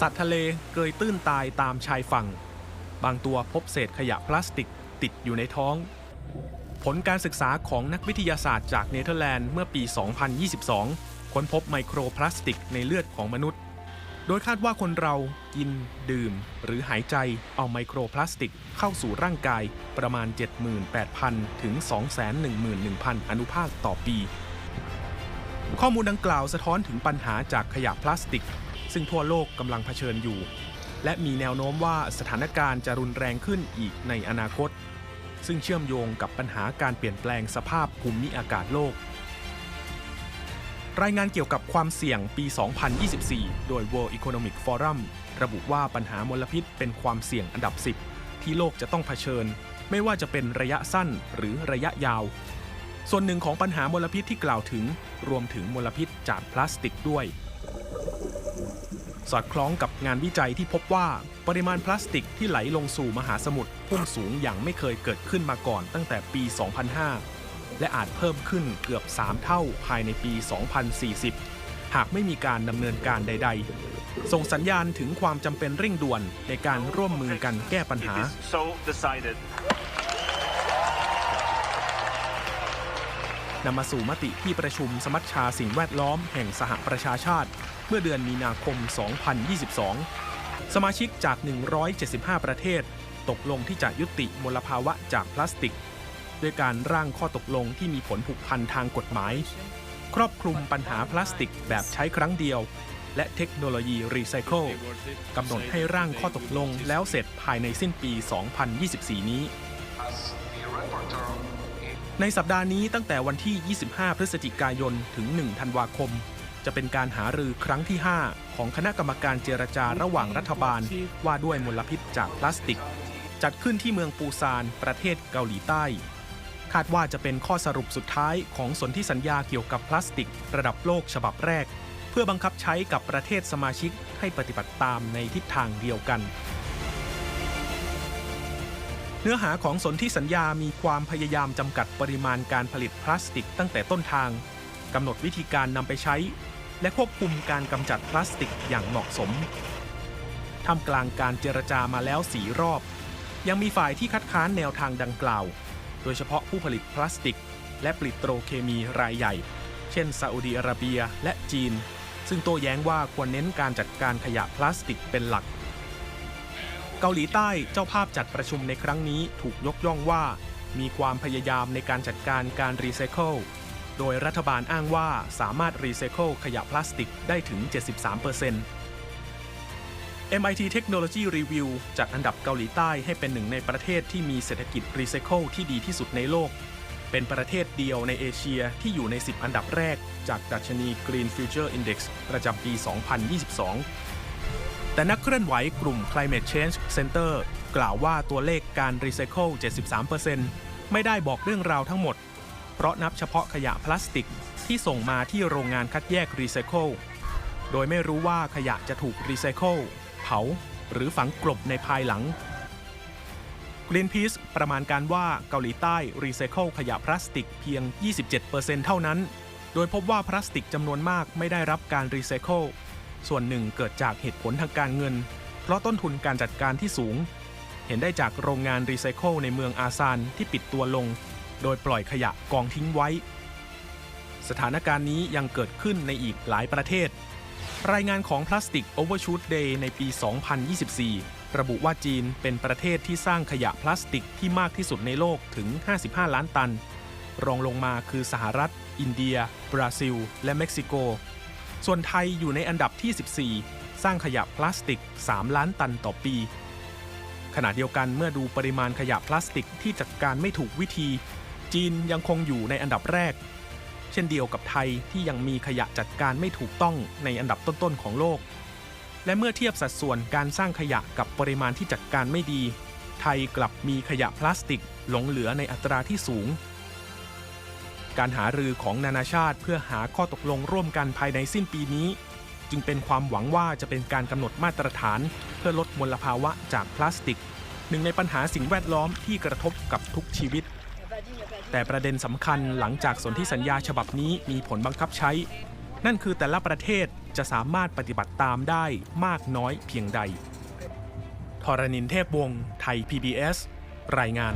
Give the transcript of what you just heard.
สัตว์ทะเลเกยตื้นตายตามชายฝั่ง บางตัวพบเศษขยะพลาสติกติดอยู่ในท้อง ผลการศึกษาของนักวิทยาศาสตร์จากเนเธอร์แลนด์เมื่อปี 2022 ค้นพบไมโครพลาสติกในเลือดของมนุษย์ โดยคาดว่าคนเรากิน ดื่ม หรือหายใจเอาไมโครพลาสติกเข้าสู่ร่างกายประมาณ 78,000 ถึง 211,000 อนุภาคต่อปี ข้อมูลดังกล่าวสะท้อนถึงปัญหาจากขยะพลาสติก ซึ่งทั่วโลกกำลังเผชิญอยู่ และมีแนวโน้มว่าสถานการณ์จะรุนแรงขึ้นอีกในอนาคต ซึ่งเชื่อมโยงกับปัญหาการเปลี่ยนแปลงสภาพภูมิอากาศโลก รายงานเกี่ยวกับความเสี่ยงปี 2024 โดย World Economic Forum ระบุว่าปัญหามลพิษเป็นความเสี่ยงอันดับ 10 ที่โลกจะต้องเผชิญ ไม่ว่าจะเป็นระยะสั้นหรือระยะยาว ส่วนหนึ่งของปัญหามลพิษที่กล่าวถึงรวมถึงมลพิษจากพลาสติกด้วย สอดคล้องกับงานวิจัยที่พบว่าปริมาณพลาสติกที่ไหลลงสู่มหาสมุทรพุ่งสูงอย่างไม่เคยเกิดขึ้นมาก่อนตั้งแต่ปี 2005 และอาจเพิ่มขึ้นเกือบ 3 เท่าภายในปี 2040 หากไม่มีการดำเนินการใด ๆ ส่งสัญญาณถึงความจำเป็นเร่งด่วนในการร่วมมือกันแก้ปัญหา นำมาสู่มติที่ประชุมสมัชชาสิ่งแวดล้อมแห่งสหประชาชาติ เมื่อเดือนมีนาคม 2022 สมาชิกจาก 175 ประเทศ ตกลงที่จะยุติมลภาวะจากพลาสติก ด้วยการร่างข้อตกลงที่มีผลผูกพันทางกฎหมาย ครอบคลุมปัญหาพลาสติกแบบใช้ครั้งเดียว และเทคโนโลยีรีไซเคิลกำหนดให้ร่างข้อตกลงแล้วเสร็จภายในสิ้นปี 2024 นี้ ในสัปดาห์นี้ตั้งแต่วันที่ 25 พฤศจิกายน ถึง 1 ธันวาคม จะเป็นการหารือครั้งที่ 5 ของคณะกรรมการเจรจาระหว่างรัฐบาล ว่าด้วยมลพิษจากพลาสติก จัดขึ้นที่เมืองปูซาน ประเทศเกาหลีใต้ คาดว่าจะเป็นข้อสรุปสุดท้ายของสนธิสัญญาเกี่ยวกับพลาสติก ระดับโลกฉบับแรก เพื่อบังคับใช้กับประเทศสมาชิกให้ปฏิบัติตามในทิศทางเดียวกัน นื้อหาของสนธิสัญญามีความพยายามจำกัดปริมาณการผลิตพลาสติกตั้งแต่ต้นทางกำหนดวิธีการนำไปใช้ และควบคุมการกำจัดพลาสติกอย่างเหมาะสมท่ามกลางการเจรจามาแล้วสีรอบ ยังมีฝ่ายที่คัดค้านแนวทางดังกล่าว โดยเฉพาะผู้ผลิตพลาสติก และปลิตโตรเคมีรายใหญ่ เช่นซาอุดีอาระเบียและจีน ซึ่งโต้แย้งว่าควรเน้นการจัดการขยะพลาสติกเป็นหลัก เกาหลีใต้เจ้าภาพจัดประชุมในครั้งนี้ถูกยกย่องว่า มีความพยายามในการจัดการการรีไซเคิล โดยรัฐบาลอ้างว่าสามารถรีไซเคิลขยะพลาสติกได้ถึง 73% MIT Technology Review จัดอันดับเกาหลีใต้ให้เป็นหนึ่งในประเทศที่มีเศรษฐกิจรีไซเคิลที่ดีที่สุดในโลก เป็นประเทศเดียวในเอเชียที่อยู่ใน 10 อันดับแรก จากดัชนี Green Future Index ประจำปี 2022 แต่นักเคลื่อนไหวกลุ่ม Climate Change Center กล่าวว่าตัวเลขการรีไซเคิล 73%ไม่ได้บอกเรื่องราวทั้งหมด เพราะนับเฉพาะขยะพลาสติกที่ส่งมาที่โรงงานคัดแยกรีไซเคิล โดยไม่รู้ว่าขยะจะถูกรีไซเคิลเผา หรือฝังกลบในภายหลัง Greenpeace ประมาณการว่าเกาหลีใต้รีไซเคิลขยะพลาสติกเพียง 27%เท่านั้น โดยพบว่าพลาสติกจำนวนมากไม่ได้รับการรีไซเคิล ส่วนหนึ่งเกิดจากเหตุผลทางการเงิน เพราะต้นทุนการจัดการที่สูง เห็นได้จากโรงงานรีไซเคิลในเมืองอาซานที่ปิดตัวลง โดยปล่อยขยะกองทิ้งไว้ สถานการณ์นี้ยังเกิดขึ้นในอีกหลายประเทศ รายงานของ Plastic Overshoot Day ในปี 2024 ระบุว่าจีนเป็นประเทศที่สร้างขยะพลาสติกที่มากที่สุดในโลกถึง 55 ล้านตัน รองลงมาคือสหรัฐ อินเดีย บราซิล และเม็กซิโก ส่วนไทยอยู่ในอันดับที่ 14 สร้างขยะพลาสติก 3 ล้านตันต่อปี ขณะเดียวกันเมื่อดูปริมาณขยะพลาสติกที่จัดการไม่ถูกวิธี จีนยังคงอยู่ในอันดับแรก เช่นเดียวกับไทยที่ยังมีขยะจัดการไม่ถูกต้องในอันดับต้นๆของโลก และเมื่อเทียบสัดส่วนการสร้างขยะกับปริมาณที่จัดการไม่ดี ไทยกลับมีขยะพลาสติกหลงเหลือในอัตราที่สูง การหารือของนานาชาติเพื่อหาข้อตกลงร่วมกันภายในสิ้นปีนี้ จึงเป็นความหวังว่าจะเป็นการกำหนดมาตรฐาน เพื่อลดมลภาวะจากพลาสติก หนึ่งในปัญหาสิ่งแวดล้อมที่กระทบกับทุกชีวิต แต่ประเด็นสำคัญหลังจากสนธิสัญญาฉบับนี้มีผลบังคับใช้ นั่นคือแต่ละประเทศจะสามารถปฏิบัติตามได้มากน้อยเพียงใดทรณินเทพวงศ์ไทย PBS รายงาน